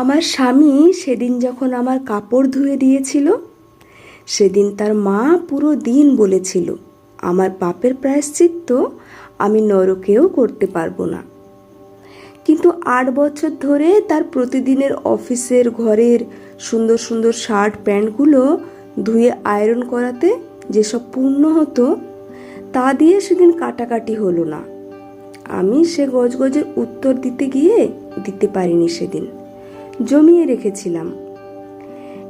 আমার স্বামী সেদিন যখন আমার কাপড় ধুয়ে দিয়েছিল, সেদিন তার মা পুরো দিন বলেছিল, আমার পাপের প্রায়শ্চিত্ত আমি নরকেও করতে পারব না। কিন্তু আট বছর ধরে তার প্রতিদিনের অফিসের ঘরের সুন্দর সুন্দর শার্ট প্যান্টগুলো ধুয়ে আয়রন করাতে যেসব পূর্ণ হতো, তা দিয়ে সেদিন কাটাকাটি হলো না। আমি সে গজগজের উত্তর দিতে গিয়ে দিতে পারিনি সেদিন। জমিয়ে রেখেছিলাম।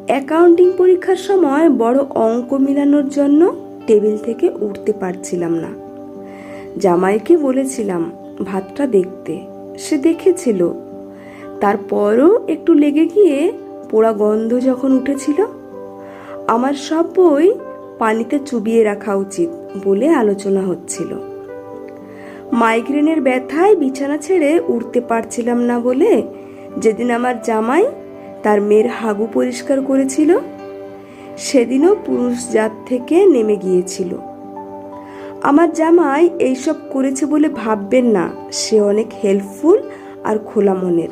অ্যাকাউন্টিং পরীক্ষার সময় বড় অঙ্ক মিলানোর জন্য টেবিল থেকে উঠতে পারছিলাম না। জামাইকে বলেছিলাম ভাতটা দেখতে। সে দেখেছিল। তারপরও একটু লেগে গিয়ে পোড়া গন্ধ যখন উঠেছিল, আমার সব বই পানিতে চুবিয়ে রাখা উচিত বলে আলোচনা হচ্ছিল। মাইগ্রেনের ব্যথায় বিছানা ছেড়ে উঠতে পারছিলাম না বলে যেদিন আমার জামাই তার মেয়ের হাগু পরিষ্কার করেছিল, সেদিনও পুরুষ জাত থেকে নেমে গিয়েছিল। আমার জামাই এইসব করেছে বলে ভাববেন না, সে অনেক হেল্পফুল আর খোলা মনের।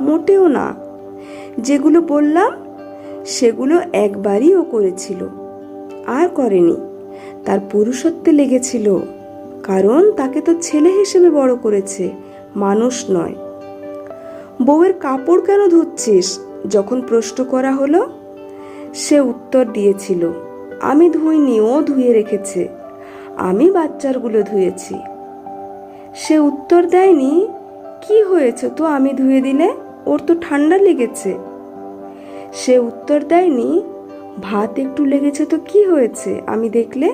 মোটেও না। যেগুলো বললাম, সেগুলো একবারই ও করেছিল। আর করেনি। তার পুরুষত্বে লেগেছিল। কারণ তাকে তো ছেলে হিসেবে বড় করেছে। মানুষ নয়। বউয়ের কাপড় কেন ধুচ্ছিস? যখন প্রশ্ন করা হলো, সে উত্তর দিয়েছিল, আমি ধুইনি, ও ধুয়ে রেখেছে। আমি বাচ্চারগুলো ধুয়েছি। সে উত্তর দেয়নি, কি হয়েছে তো আমি ধুয়ে দিলে? ওর তো ঠান্ডা লেগেছে। সে উত্তর দেয়নি, ভাত একটু লেগেছে তো কি হয়েছে? আমি দেখলে,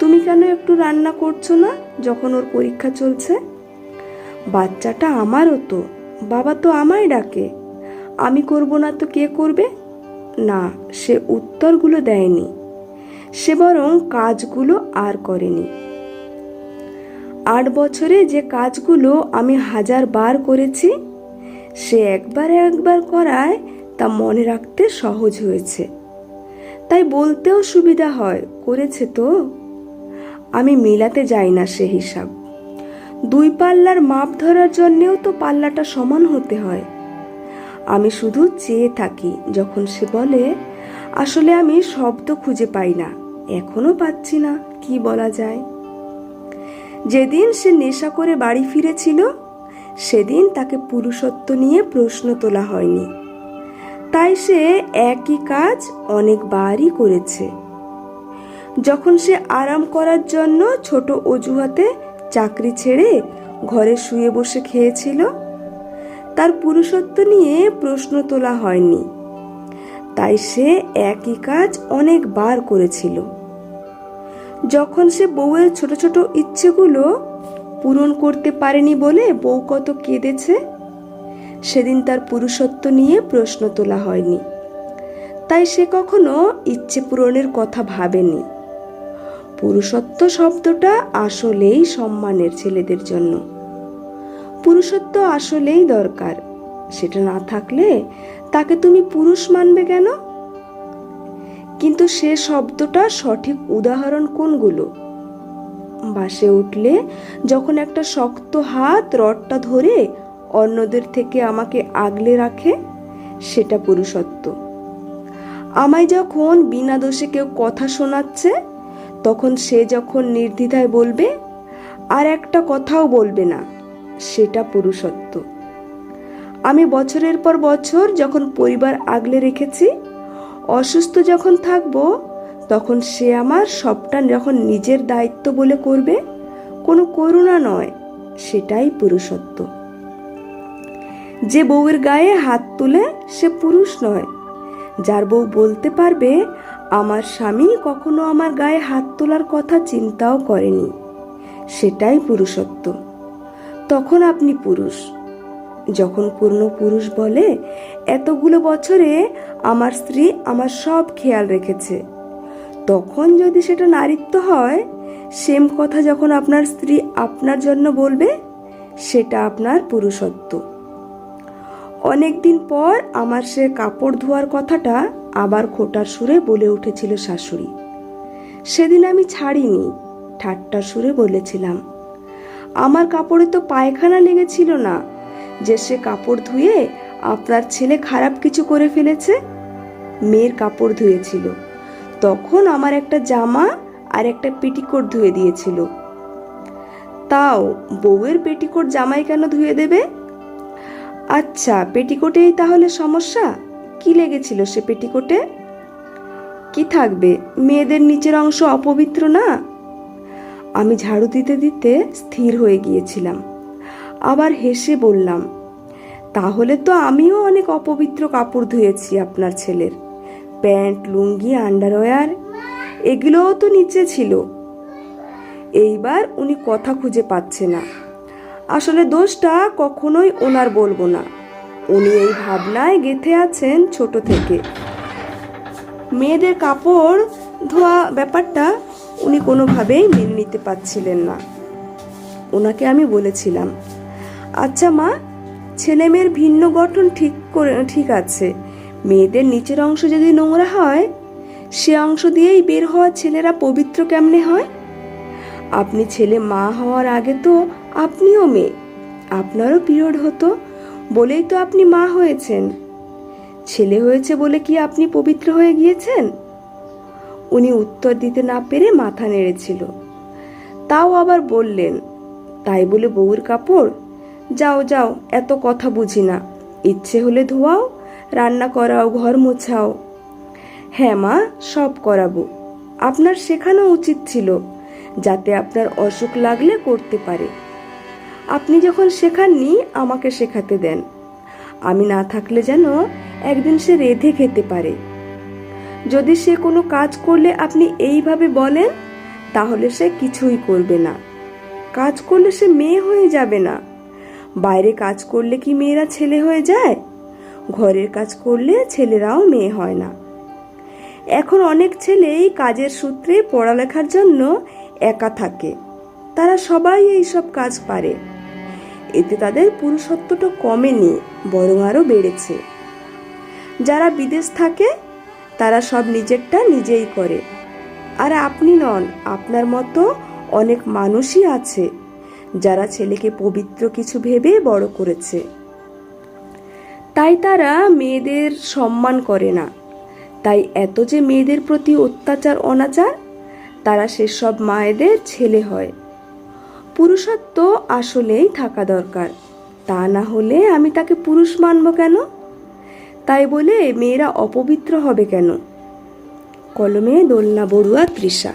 তুমি কেন একটু রান্না করছ না যখন ওর পরীক্ষা চলছে? বাচ্চাটা আমারও তো। বাবা তো আমায় ডাকে। আমি করব না তো কে করবে? না, সে উত্তরগুলো দেয়নি। সে বরং কাজগুলো আর করেনি। আট বছরে যে কাজগুলো আমি হাজার বার করেছি, সে একবার একবার করায় তা মনে রাখতে সহজ হয়েছে। তাই বলতেও সুবিধা হয়, করেছে তো। আমি মিলাতে যাই না সে হিসাব। দুই পাল্লার মাপ ধরার জন্যেও তো পাল্লাটা সমান হতে হয়। আমি শুধু চেয়ে থাকি যখন সে বলে, আসলে আমি শব্দ খুঁজে পাই না, এখনও পাচ্ছি না, কি বলা যায়? যেদিন সে নেশা করে বাড়ি ফিরেছিল, সেদিন তাকে পুরুষত্ব নিয়ে প্রশ্ন তোলা হয়নি। তাই সে একই কাজ অনেকবারই করেছে। যখন সে আরাম করার জন্য ছোট অজুহাতে চাকরি ছেড়ে ঘরে শুয়ে বসে খেয়েছিল। তার পুরুষত্ব নিয়ে প্রশ্ন তোলা হয়নি। তাই সে একই কাজ অনেকবার করেছিল। যখন সে বউয়ের ছোট ছোট ইচ্ছেগুলো পূরণ করতে পারেনি বলে বউ কত কেঁদেছে, সেদিন তার পুরুষত্ব নিয়ে প্রশ্ন তোলা হয়নি। তাই সে কখনো ইচ্ছে পূরণের কথা ভাবেনি। পুরুষত্ব শব্দটা আসলেই সম্মানের ছেলেদের জন্য। পুরুষত্ব আসলেই দরকার। সেটা না থাকলে তাকে তুমি পুরুষ মানবে কেন? কিন্তু সে শব্দটা সঠিক উদাহরণ কোনগুলো? বাসে উঠলে যখন একটা শক্ত হাত রডটা ধরে অন্যদের থেকে আমাকে আগলে রাখে, সেটা পুরুষত্ব। আমায় যখন বিনা দোষে কেউ কথা শোনাচ্ছে তখন সে যখন নির্দ্বিধায় বলবে, আর একটা কথাও বলবে না, সেটা পুরুষত্ব। আমি বছরের পর বছর যখন পরিবার আগলে রেখেছি, অসুস্থ যখন থাকব, তখন সে আমার সবটা যখন নিজের দায়িত্ব বলে করবে, কোনো করুণা নয়, সেটাই পুরুষত্ব। যে বউয়ের গায়ে হাত তুলে, সে পুরুষ নয়, যার বউ বলতে পারবে আমার স্বামী কখনো আমার গায়ে হাত তোলার কথা চিন্তাও করেনি। সেটাই পুরুষত্ব। তখন আপনি পুরুষ। যখন পূর্ণ পুরুষ বলে, এতগুলো বছরে আমার স্ত্রী আমার সব খেয়াল রেখেছে। তখন যদি সেটা নারীত্ব হয়, সেম কথা যখন আপনার স্ত্রী আপনার জন্য বলবে, সেটা আপনার পুরুষত্ব। অনেকদিন পর আমার সে কাপড় ধোয়ার কথাটা আবার খোটার সুরে বলে উঠেছিল শাশুড়ি। সেদিন আমি ছাড়িনি ঠাট্টার সুরে বলেছিলাম। আমার কাপড়ে তো পায়খানা লেগেছিল না, যে সে কাপড় ধুয়ে আপনার ছেলে খারাপ কিছু করে ফেলেছে? মেয়ের কাপড় ধুয়েছিল। তখন আমার একটা জামা আর একটা পেটিকোট ধুয়ে দিয়েছিল। তাও বউয়ের পেটিকোট জামাই কেন ধুয়ে দেবে? আচ্ছা পেটিকোটেই তাহলে সমস্যা? কি লেগেছিল সে পেটিকোটে? কি থাকবে, মেয়েদের নিচের অংশ অপবিত্র না? আমি ঝাড়ু দিতে দিতে স্থির হয়ে গিয়েছিলাম। আবার হেসে বললাম, তাহলে তো আমিও অনেক অপবিত্র কাপড় ধুয়েছি আপনার ছেলের। প্যান্ট, লুঙ্গি, আন্ডারওয়্যার, এগুলোও তো নিচে ছিল। এইবার উনি কথা খুঁজে পাচ্ছে না। আসলে দোষটা কখনোই ওনার বলব না। উনি এই ভাবনায় গেথে আছেন ছোট থেকে। মেয়েদের কাপড় ধোয়া ব্যাপারটা উনি কোনোভাবেই মেনে নিতে পারছিলেন না। ওনাকে আমি বলেছিলাম আচ্ছা মা ছেলে মেয়ের ভিন্ন গঠন ঠিক করে, ঠিক আছে। মেয়েদের নিচের অংশ যদি নোংরা হয়, সে অংশ দিয়েই বের হওয়া ছেলেরা পবিত্র কেমনে হয়? আপনি ছেলে মা হওয়ার আগে তো আপনিও মেয়ে। আপনারও পিরিয়ড হতো, বলেই তো আপনি মা হয়েছেন। ছেলে হয়েছে বলে কি আপনি পবিত্র হয়ে গিয়েছেন? উনি উত্তর দিতে না পেরে মাথা নেড়েছিল। তাও আবার বললেন, তাই বলে বউর কাপড়? যাও যাও, এত কথা বুঝি না। ইচ্ছে হলে ধোয়াও, রান্না করাও, ঘর মোছাও। হ্যাঁ মা, সব করাবো। আপনার শেখানো উচিত ছিল। যাতে আপনার অসুখ লাগলে করতে পারে। আপনি যখন শেখাননি, আমাকে শেখাতে দেন। আমি না থাকলে যেন একদিন সে রেধে খেতে পারে। যদি সে কোনো কাজ করলে আপনি এইভাবে বলেন, তাহলে সে কিছুই করবে না। কাজ করলে সে মেয়ে হয়ে যাবে না। বাইরে কাজ করলে কি মেয়েরা ছেলে হয়ে যায়? ঘরের কাজ করলে ছেলেরাও মেয়ে হয় না। এখন অনেক ছেলেই কাজের সূত্রে পড়ালেখার জন্য একা থাকে। তারা সবাই এইসব কাজ পারে। এতে তাদের পুরুষত্বটা কমেনি, বরং আরও বেড়েছে। যারা বিদেশ থাকে, তারা সব নিজেরটা নিজেই করে। আর আপনি নন, আপনার মতো অনেক মানুষই আছে, যারা ছেলেকে পবিত্র কিছু ভেবে বড় করেছে। তাই তারা মেয়েদের সম্মান করে না। তাই এত যে মেয়েদের প্রতি অত্যাচার, অনাচার তারা সেসব মায়েদের ছেলে হয়। পুরুষত্ব আসলেই থাকা দরকার। তা না হলে আমি তাকে পুরুষ মানব কেন? তাই বলে মেয়েরা অপবিত্র হবে কেন? কলমে দোলনা বড়ুয়া তৃষা।